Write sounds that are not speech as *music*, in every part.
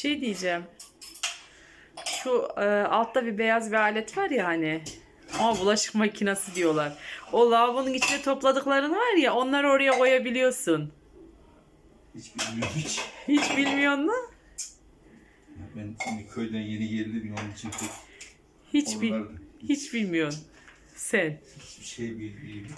şey diyeceğim. Şu e, altta bir beyaz bir alet var ya hani. Ama bulaşık makinesi diyorlar. O lavabonun içine topladıkların var ya onları oraya koyabiliyorsun. Hiç bilmiyorum hiç. Hiç bilmiyor musun? Ben şimdi köyden yeni geldim onun için pek Hiç, bil, hiç bilmiyorsun. Sen. hiçbir şey bilmiyorum.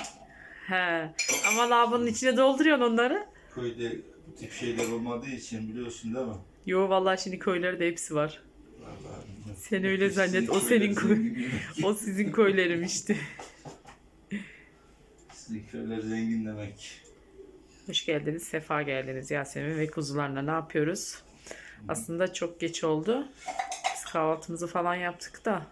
He. Ama lavabonun içine dolduruyorsun onları. Köyde bu tip şeyler olmadığı için biliyorsun değil mi? Yo vallahi şimdi köylerde hepsi var. Vallahi. Sen öyle zannet, o senin köy. O sizin köylerim işte. *laughs* Sizin köyler zengin demek. Hoş geldiniz, sefa geldiniz Yasemin ve kuzularla ne yapıyoruz? Aslında çok geç oldu. Biz kahvaltımızı falan yaptık da.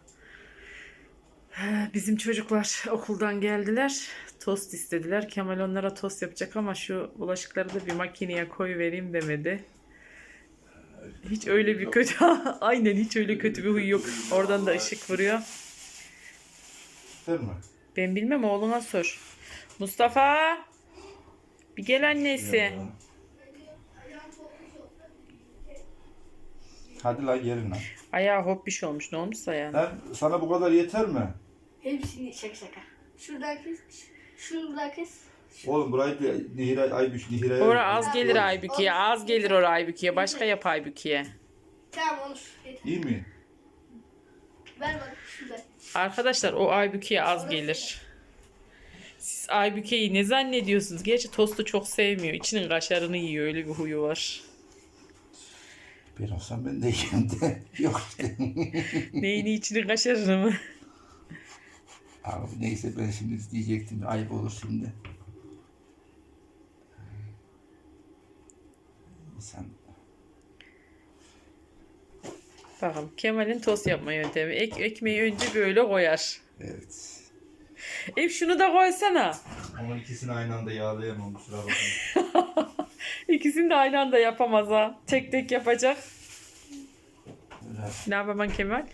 *sighs* Bizim çocuklar okuldan geldiler. Tost istediler. Kemal onlara tost yapacak ama şu bulaşıkları da bir makineye koy vereyim demedi. Hiç öyle bir kötü, *laughs* aynen hiç öyle kötü bir huy yok. Oradan da ışık vuruyor. Değil mi? Ben bilmem oğluna sor. Mustafa! Bir gel annesi. Hadi lan gelin lan. Ayağı hoppiş olmuş. Ne olmuşsa yani. Lan sana bu kadar yeter mi? Hepsini şaka şaka. Şuradan kes. Şuradan kes. Oğlum burayı da Nehir Aybuş Nehir Ora az gelir Aybüke'ye. Az gelir ora Aybüke'ye. Başka yap Aybüke'ye. Tamam olur. Yeter. İyi mi? Ver bak şuradan. Arkadaşlar o Aybüke'ye az gelir. Siz Aybüke'yi ne zannediyorsunuz? Gerçi tostu çok sevmiyor. İçinin kaşarını yiyor. Öyle bir huyu var. Ben olsam ben de yerim de. *laughs* Yok işte. Neyini içinin kaşarını mı? Abi neyse ben şimdi diyecektim. Ayıp olur şimdi. Sen Bakalım Kemal'in tost yapma yöntemi. Ek, ekmeği önce böyle koyar. evet. Ev şunu da koysana. Ama ikisini aynı anda yağlayamam kusura bakma. *laughs* İkisini de aynı anda yapamaz ha. Tek tek yapacak. Öyle. Ne yapamam Kemal?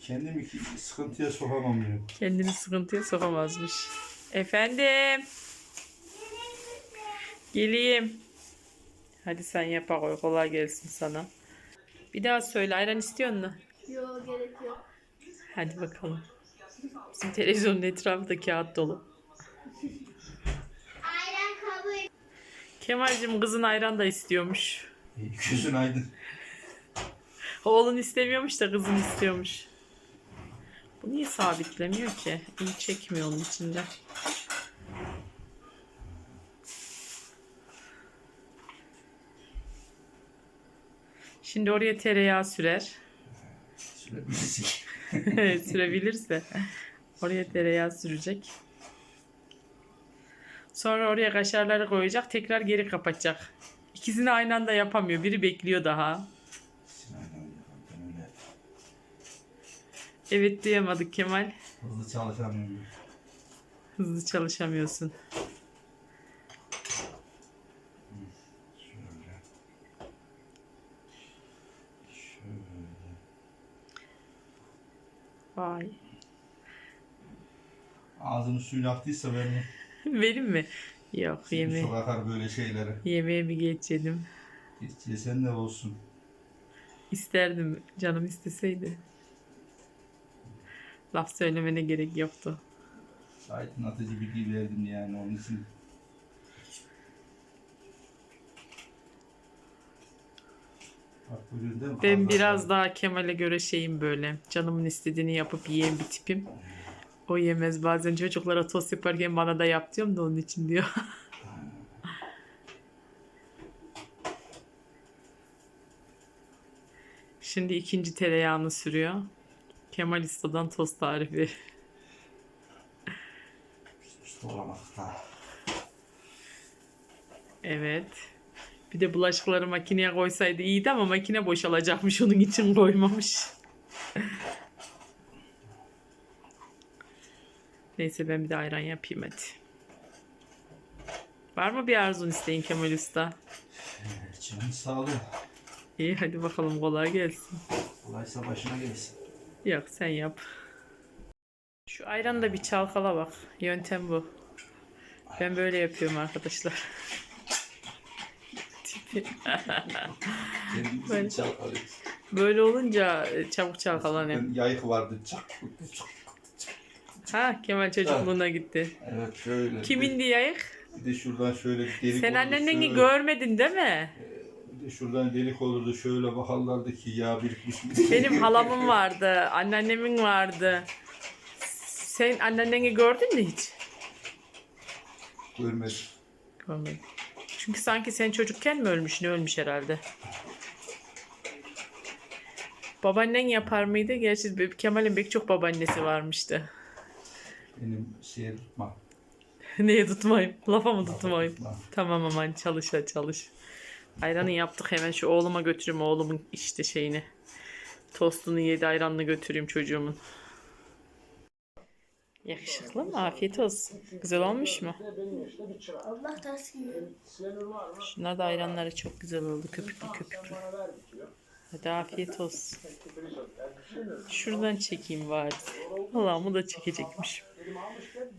Kendimi sıkıntıya sokamam diyorum. Kendini sıkıntıya sokamazmış. Efendim. Geleyim. Hadi sen yap koy. Kolay gelsin sana. Bir daha söyle. Ayran istiyor musun? Yok gerek yok. Hadi bakalım. Bizim televizyonun etrafı kağıt dolu. Ayran kabul. Kemal'cim kızın ayran da istiyormuş. Gözün aydın. Oğlun istemiyormuş da kızın istiyormuş. Bu niye sabitlemiyor ki? İyi çekmiyor onun içinde. Şimdi oraya tereyağı sürer. Sürebilirsin. *laughs* Evet, sürebilirse. Oraya tereyağı sürecek. Sonra oraya kaşarları koyacak. Tekrar geri kapatacak. İkisini aynı anda yapamıyor. Biri bekliyor daha. Evet duyamadık Kemal. hızlı çalışamıyorum. Hızlı çalışamıyorsun. Şöyle. Şöyle. Vay. Ağzının suyunu aktıysa ben Benim mi? Yok yeme çok akar böyle şeylere. yemeğe mi geçelim? Hiç yesen de olsun. İsterdim. Canım isteseydi. Laf söylemene gerek yoktu. Aydınlatıcı bilgi verdim yani onun için. Bak? Ben Fazla biraz daha Kemal'e göre şeyim böyle. Canımın istediğini yapıp yiyen bir tipim. O yemez. Bazen çocuklara tost yaparken bana da yap diyorum da onun için diyor. *laughs* Şimdi ikinci tereyağını sürüyor. Kemal İsta'dan tost tarifi. Evet. Bir de bulaşıkları makineye koysaydı iyiydi ama makine boşalacakmış onun için koymamış. Neyse ben bir de ayran yapayım hadi. Var mı bir arzun isteyin Kemal Usta? İçimin sağlığı. İyi hadi bakalım kolay gelsin. Kolaysa başına gelsin. Yok sen yap. Şu ayranı da bir çalkala bak. Yöntem bu. Ben böyle yapıyorum arkadaşlar. Tipi. Böyle. Böyle olunca e, çabuk çalkalanıyor. Yayık vardı. Çak. Ha Kemal çocukluğuna gitti. Evet şöyle. Kimin diye yayık? Bir de şuradan şöyle bir delik Sen olurdu, anneni şöyle. görmedin değil mi? Bir de şuradan delik olurdu. Şöyle bakarlardı ki yağ birikmiş mi? *laughs* Benim halamın vardı, anneannemin vardı. Sen anneanneni gördün mü hiç? Görmedim. Görmedim. Çünkü sanki sen çocukken mi ölmüş, ne ölmüş herhalde. Babaannen yapar mıydı? Gerçi Kemal'in pek çok babaannesi varmıştı. Benim şey tutma. *laughs* Neye tutmayayım? Lafa mı tutmayayım? tutma. Tamam aman çalış ha çalış. Ayranı yaptık hemen şu oğluma götüreyim oğlumun işte şeyini. Tostunu yedi ayranını götüreyim çocuğumun. Yakışıklı mı? Afiyet olsun. Güzel olmuş mu? Allah tasın. Şunlar da ayranları çok güzel oldu. Köpüklü köpüklü. Hadi afiyet olsun. Şuradan çekeyim bari. Allah'ımı da çekecekmiş.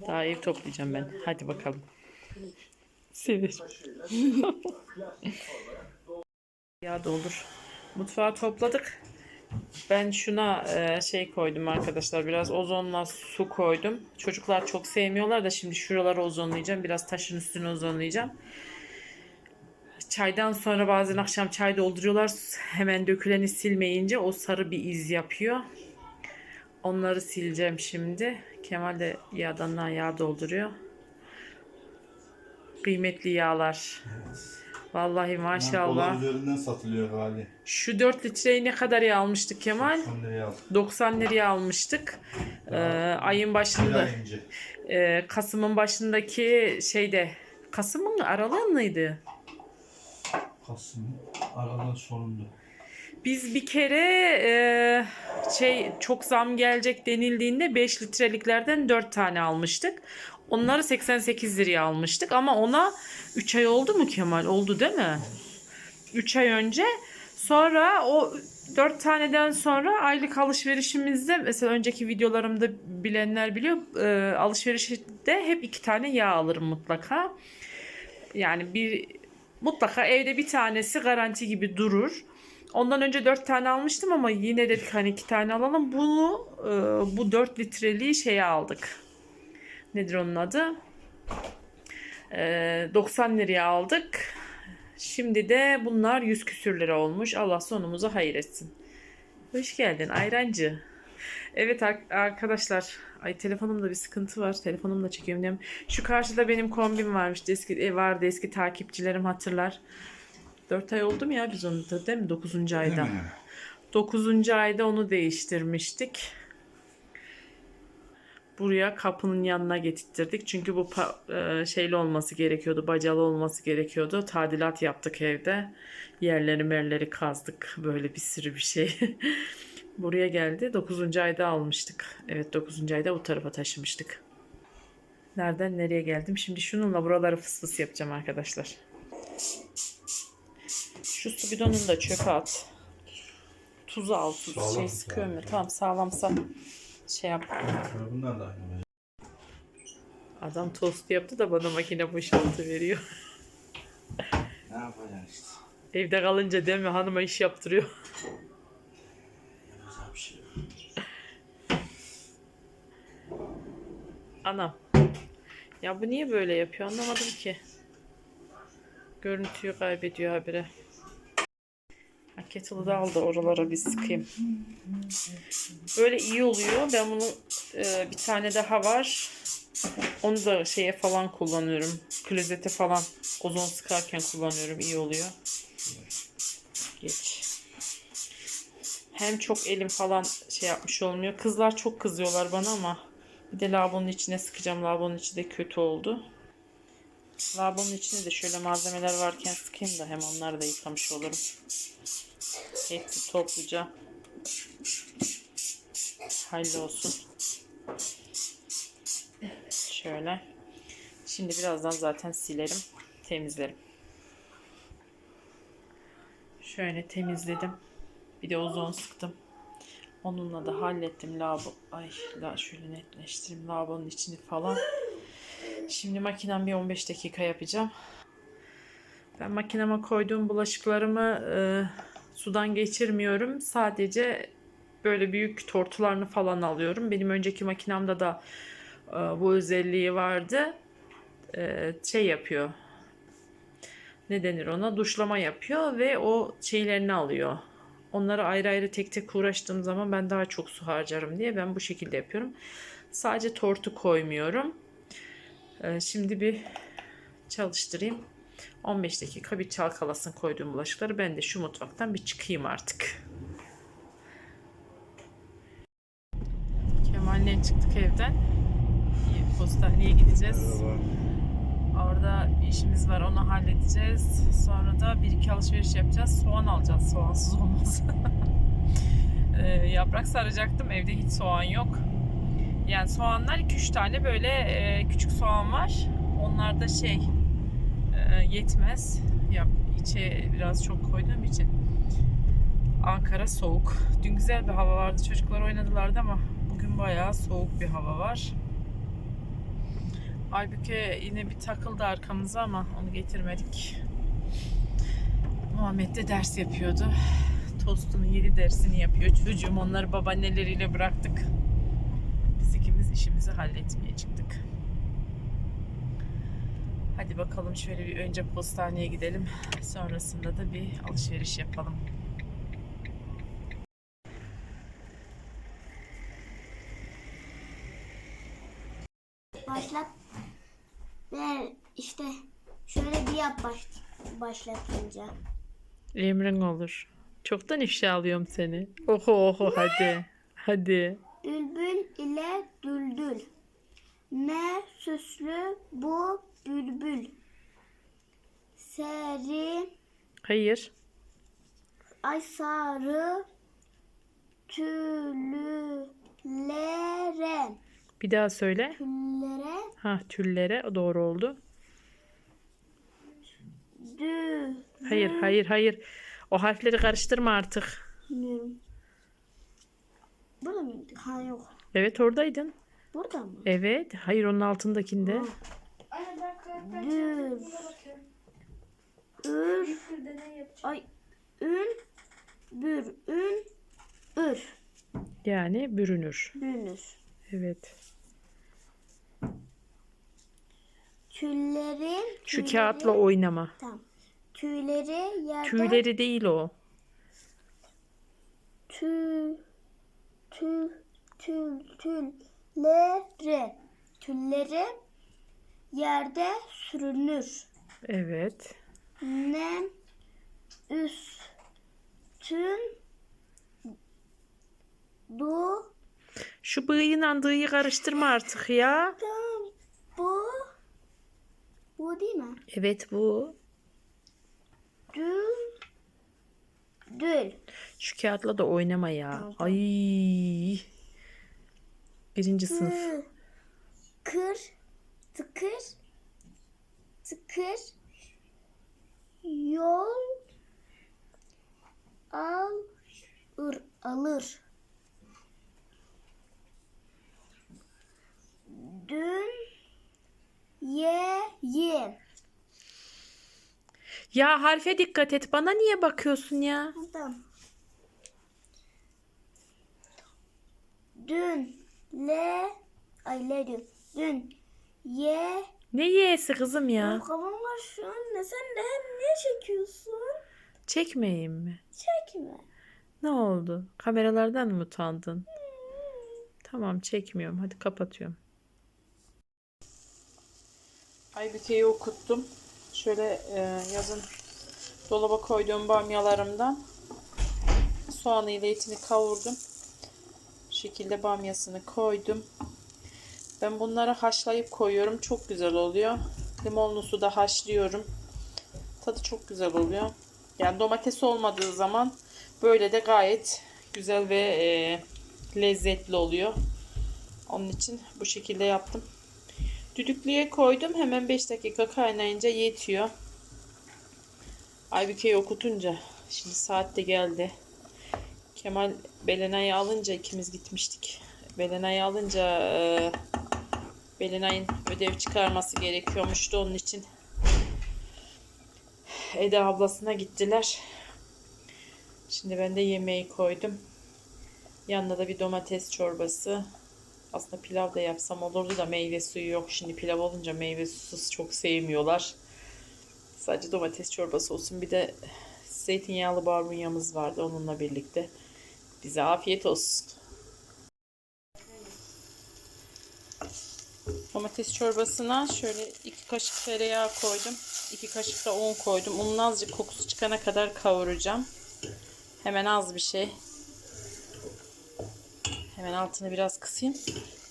Daha ev toplayacağım ben. Hadi bakalım. Sever. *laughs* ya da olur. Mutfağı topladık. Ben şuna e, şey koydum arkadaşlar. Biraz ozonla su koydum. Çocuklar çok sevmiyorlar da şimdi şuraları ozonlayacağım. Biraz taşın üstünü ozonlayacağım. Çaydan sonra bazen akşam çay dolduruyorlar. Hemen döküleni silmeyince o sarı bir iz yapıyor. Onları sileceğim şimdi. Kemal de yağdan yağ dolduruyor. Kıymetli yağlar. Vallahi Dolar maşallah. üzerinden satılıyor gali. Şu 4 litreyi ne kadar yağ almıştık Kemal? 10 liraya aldım. 90 liraya almıştık. Ee, ayın başında, e, Kasım'ın başındaki şeyde, Kasım'ın aralığın mıydı? Kasım aralığın sonunda. Biz bir kere e, şey çok zam gelecek denildiğinde 5 litreliklerden 4 tane almıştık. Onları 88 liraya almıştık ama ona 3 ay oldu mu Kemal? Oldu değil mi? 3 ay önce. Sonra o 4 taneden sonra aylık alışverişimizde mesela önceki videolarımda bilenler biliyor e, alışverişte hep 2 tane yağ alırım mutlaka. Yani bir mutlaka evde bir tanesi garanti gibi durur. Ondan önce 4 tane almıştım ama yine dedik hani 2 tane alalım. Bunu e, bu 4 litreliği şeye aldık. Nedir onun adı? E, 90 liraya aldık. Şimdi de bunlar 100 küsür lira olmuş. Allah sonumuzu hayır etsin. Hoş geldin Ayrancı. Evet ar- arkadaşlar. Ay telefonumda bir sıkıntı var. Telefonumla çekiyorum. Şu karşıda benim kombim varmış. Eski e, vardı eski takipçilerim hatırlar. 4 ay oldu mu ya biz onu da değil mi? 9. ayda. Değil mi? 9. ayda onu değiştirmiştik. Buraya kapının yanına getirttirdik. Çünkü bu e, şeyli olması gerekiyordu. Bacalı olması gerekiyordu. Tadilat yaptık evde. Yerleri merleri kazdık. Böyle bir sürü bir şey. *laughs* Buraya geldi. 9. ayda almıştık. Evet 9. ayda bu tarafa taşımıştık. Nereden nereye geldim? Şimdi şununla buraları fıs fıs yapacağım arkadaşlar. Şu su bidonunu da çöpe at. Tuzu al tuz. Sağlam şey sıkıyorum ya. Tamam sağlamsa şey yap. Bunlar da aynı. Adam tost yaptı da bana makine boşaltı veriyor. Ne yapacaksın işte? Evde kalınca değil mi hanıma iş yaptırıyor. Şey. Anam. Ya bu niye böyle yapıyor anlamadım ki. Görüntüyü kaybediyor habire. Kettle'ı da aldı oralara bir sıkayım. Böyle iyi oluyor. Ben bunu e, bir tane daha var. Onu da şeye falan kullanıyorum. Klozete falan ozon sıkarken kullanıyorum. İyi oluyor. Geç. Hem çok elim falan şey yapmış olmuyor. Kızlar çok kızıyorlar bana ama bir de lavabonun içine sıkacağım. Lavabonun içi de kötü oldu. Lavabonun içine de şöyle malzemeler varken sıkayım da hem onları da yıkamış olurum. Hepsi topluca. Hallolsun. Şöyle. Şimdi birazdan zaten silerim. Temizlerim. Şöyle temizledim. Bir de ozon sıktım. Onunla da hallettim lavabo. Ay la şöyle netleştireyim lavabonun içini falan. Şimdi makinem bir 15 dakika yapacağım. Ben makineme koyduğum bulaşıklarımı e, sudan geçirmiyorum. Sadece böyle büyük tortularını falan alıyorum. Benim önceki makinemde da e, bu özelliği vardı. E, şey yapıyor. Ne denir ona? Duşlama yapıyor ve o şeylerini alıyor. Onları ayrı ayrı tek tek uğraştığım zaman ben daha çok su harcarım diye ben bu şekilde yapıyorum. Sadece tortu koymuyorum. E, şimdi bir çalıştırayım. 15 dakika bir çalkalasın koyduğum bulaşıkları. Ben de şu mutfaktan bir çıkayım artık. Kemal'le çıktık evden. Postaneye gideceğiz. Orada bir işimiz var onu halledeceğiz. Sonra da bir iki alışveriş yapacağız. Soğan alacağız. Soğansız olmaz. *laughs* Ee, yaprak saracaktım. Evde hiç soğan yok. Yani soğanlar 2-3 tane böyle e, küçük soğan var. Onlar da şey e, yetmez. Yap, içe biraz çok koyduğum için. Ankara soğuk. Dün güzel bir hava vardı. Çocuklar oynadılardı ama bugün bayağı soğuk bir hava var. Aybüke yine bir takıldı arkamıza ama onu getirmedik. Muhammed de ders yapıyordu. Tostun yedi dersini yapıyor çocuğum. Onları babaanneleriyle bıraktık. İşimizi halletmeye çıktık. Hadi bakalım şöyle bir önce postaneye gidelim. Sonrasında da bir alışveriş yapalım. Başlat. Ve işte şöyle bir yap baş, başlatınca. Emrin olur. Çoktan ifşa alıyorum seni. Oho oho hadi. Hadi. Bülbül ile düldül. Ne süslü bu bülbül. Seri Hayır. ay sarı tüllere Bir daha söyle. tüllere Ha tüllere doğru oldu. dü Hayır hayır hayır. O harfleri karıştırma artık. Bilmiyorum. Burada mıydı? Ha yok. Evet oradaydın. Burada mı? Evet. Hayır onun altındakinde. Dür. Ür. Ay. Ün. Bür. Ün. Ür. Yani bürünür. Bürünür. Evet. Tüllerin. Şu tüyleri- kağıtla oynama. Tamam. Tüyleri yerde. Tüyleri değil o. Tü. Tül. Tül. Tülleri. Tülleri yerde sürünür. Evet. Nem üstün du Şu bıyığıyla dıyı karıştırma artık ya. Bu bu değil mi? Evet bu. Dül dül. Şu kağıtla da oynama ya. Tamam, Ay. Birinci sınıf. Kır tıkır tıkır yol al ır, alır. Dün ye ye. Ya harfe dikkat et. Bana niye bakıyorsun ya? Tamam. Dün le ay le diyor. Dün ye Ne yeğesi kızım ya? Kafam var şu an. Ne sen de hem niye çekiyorsun? Çekmeyeyim mi? Çekme. Ne oldu? Kameralardan mı utandın? Tamam çekmiyorum. Hadi kapatıyorum. Aybüke'yi okuttum. Şöyle e, yazın dolaba koyduğum bamyalarımdan soğanı ile etini kavurdum. Bu şekilde bamyasını koydum. Ben bunları haşlayıp koyuyorum. Çok güzel oluyor. Limonlu suda haşlıyorum. Tadı çok güzel oluyor. Yani domates olmadığı zaman böyle de gayet güzel ve e, lezzetli oluyor. Onun için bu şekilde yaptım. Düdüklüye koydum. Hemen 5 dakika kaynayınca yetiyor. Aybüke'yi okutunca şimdi saat de geldi. Kemal Belenay'ı alınca ikimiz gitmiştik. Belenay'ı alınca e, Belenay'ın ödev çıkarması gerekiyormuştu onun için. Eda ablasına gittiler. Şimdi ben de yemeği koydum. Yanında da bir domates çorbası. Aslında pilav da yapsam olurdu da meyve suyu yok. Şimdi pilav olunca meyve susuz çok sevmiyorlar. Sadece domates çorbası olsun. Bir de zeytinyağlı barbunyamız vardı onunla birlikte. Bize afiyet olsun. Domates çorbasına şöyle iki kaşık tereyağı koydum. iki kaşık da un koydum. Unun azıcık kokusu çıkana kadar kavuracağım. Hemen az bir şey. Hemen altını biraz kısayım.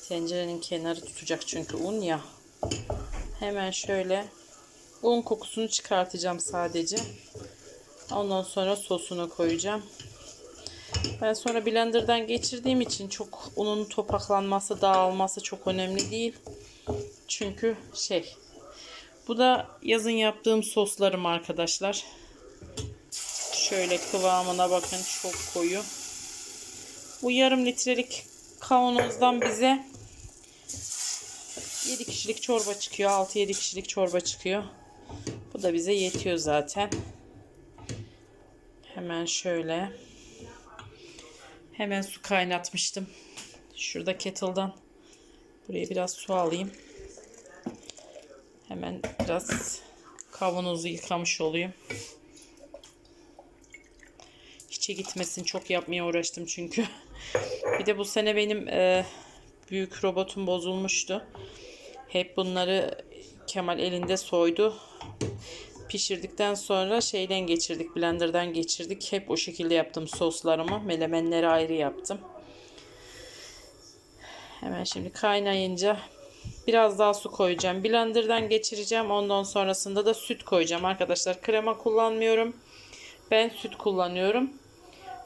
Tencerenin kenarı tutacak çünkü un ya. Hemen şöyle un kokusunu çıkartacağım sadece. Ondan sonra sosunu koyacağım. Ben sonra blenderdan geçirdiğim için çok unun topaklanması, dağılması çok önemli değil. Çünkü şey bu da yazın yaptığım soslarım arkadaşlar. Şöyle kıvamına bakın çok koyu. Bu yarım litrelik kavanozdan bize 7 kişilik çorba çıkıyor. 6-7 kişilik çorba çıkıyor. Bu da bize yetiyor zaten. Hemen şöyle. Hemen su kaynatmıştım. Şurada kettle'dan. Buraya biraz su alayım. Hemen biraz kavanozu yıkamış olayım. Hiçe gitmesin. Çok yapmaya uğraştım çünkü. *laughs* Bir de bu sene benim e, büyük robotum bozulmuştu. Hep bunları Kemal elinde soydu. Pişirdikten sonra şeyden geçirdik, blenderdan geçirdik. Hep o şekilde yaptım soslarımı. Melemenleri ayrı yaptım. Hemen şimdi kaynayınca biraz daha su koyacağım. Blenderdan geçireceğim. Ondan sonrasında da süt koyacağım arkadaşlar. Krema kullanmıyorum. Ben süt kullanıyorum.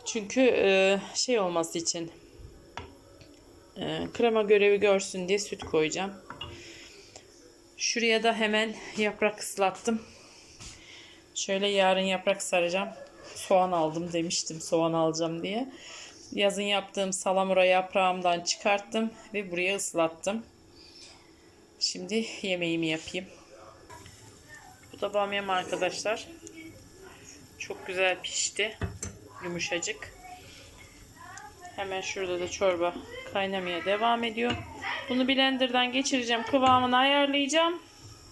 Çünkü e, şey olması için e, krema görevi görsün diye süt koyacağım. Şuraya da hemen yaprak ıslattım. Şöyle yarın yaprak saracağım. Soğan aldım demiştim soğan alacağım diye. Yazın yaptığım salamura yaprağımdan çıkarttım ve buraya ıslattım. Şimdi yemeğimi yapayım. Bu da bamyam arkadaşlar. Çok güzel pişti. Yumuşacık. Hemen şurada da çorba kaynamaya devam ediyor. Bunu blenderdan geçireceğim. Kıvamını ayarlayacağım.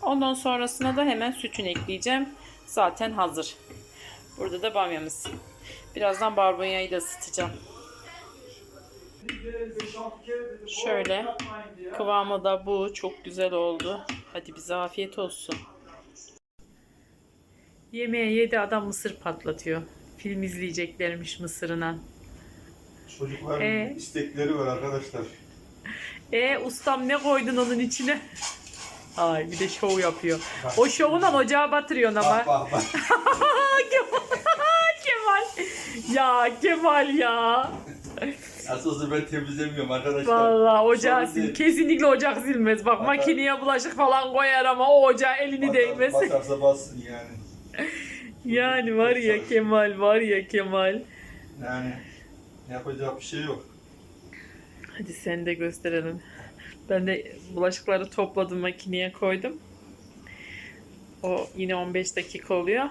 Ondan sonrasına da hemen sütünü ekleyeceğim. Zaten hazır. Burada da bamyamız. Birazdan barbunyayı da ısıtacağım. Şöyle. Kıvamı da bu. Çok güzel oldu. Hadi bize afiyet olsun. Yemeğe yedi adam mısır patlatıyor. Film izleyeceklermiş mısırına. Çocukların Ee? istekleri var arkadaşlar. E ustam ne koydun onun içine? Ay bir de şov yapıyor. O şovundan ocağa batırıyorsun ama. Bak bak bak. *laughs* Kemal. Ya Kemal ya. Asıl ben temizlemiyorum arkadaşlar. Vallahi ocağı sil. değil. Kesinlikle ocak silmez. Bak Batar. makineye bulaşık falan koyar ama o ocağa elini Batar- değmez. Batarsa bassın yani. Yani var ya Kemal var ya Kemal. Yani yapacak bir şey yok. Hadi sen de gösterelim. Ben de bulaşıkları topladım makineye koydum. O yine 15 dakika oluyor.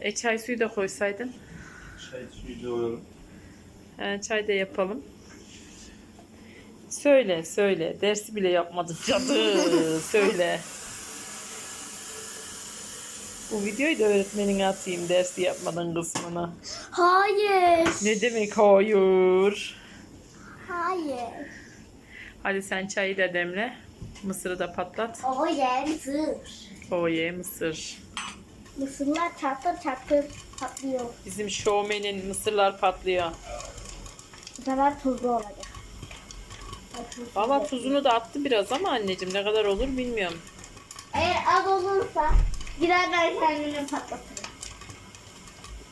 E çay suyu da koysaydın. Çay suyu doğrayalım. He, çay da yapalım. Söyle söyle. Dersi bile yapmadım cadı. *laughs* söyle. Bu videoyu da öğretmenine atayım dersi yapmadan kısmına. Hayır. Ne demek hayır? Hayır. Hadi sen çayı da demle. Mısırı da patlat. O yer mısır. Oye mısır. Mısırlar çarptır çarptır patlıyor. Bizim şovmenin mısırlar patlıyor. Bu sefer tuzlu olacak. Valla tuzunu da attı biraz ama anneciğim ne kadar olur bilmiyorum. Eğer az olursa gider ben kendimi patlatırım.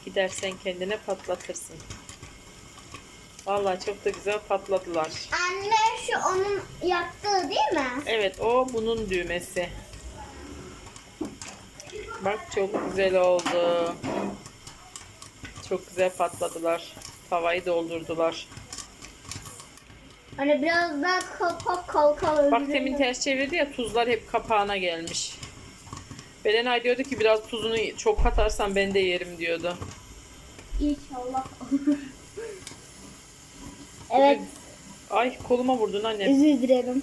Gidersen kendine patlatırsın. Valla çok da güzel patladılar. Anne şu onun yaktığı değil mi? Evet o bunun düğmesi. Bak çok güzel oldu. Çok güzel patladılar. Tavayı doldurdular. Hani biraz daha kapak kalkalı. Bak temin ters çevirdi ya tuzlar hep kapağına gelmiş. Belenay diyordu ki biraz tuzunu çok katarsan ben de yerim diyordu. İnşallah olur. evet Ay koluma vurdun anne. özür dilerim.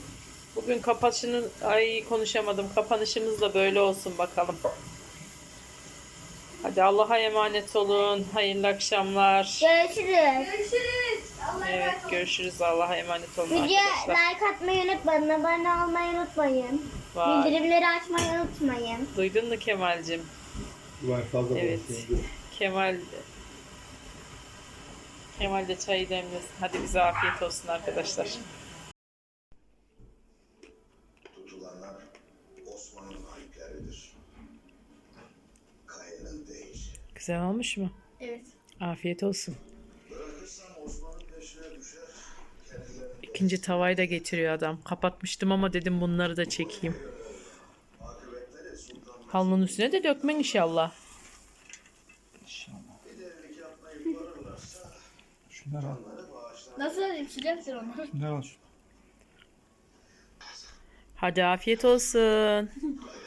Bugün kapatışının ay konuşamadım. Kapanışımız da böyle olsun bakalım. Hadi Allah'a emanet olun. Hayırlı akşamlar. Görüşürüz. Görüşürüz. Allah'a Evet emanet olun. görüşürüz. Allah'a emanet olun Videoya arkadaşlar. like atmayı unutmayın. Abone olmayı unutmayın. Vay. Bildirimleri açmayı unutmayın. Duydun mu Kemal'cim? Var fazla Evet. konuşuyorum. Kemal Kemal de çayı demlesin. Hadi bize afiyet olsun arkadaşlar. Tutulanlar Osman'ın ahitleridir. Kayının değil. Güzel olmuş mu? Evet. Afiyet olsun. İkinci tavayı da getiriyor adam. Kapatmıştım ama dedim bunları da çekeyim. Halının üstüne de dökmen inşallah. Şunları al. Nasıl alayım? Onu. Şunları al. Hadi afiyet olsun. *laughs*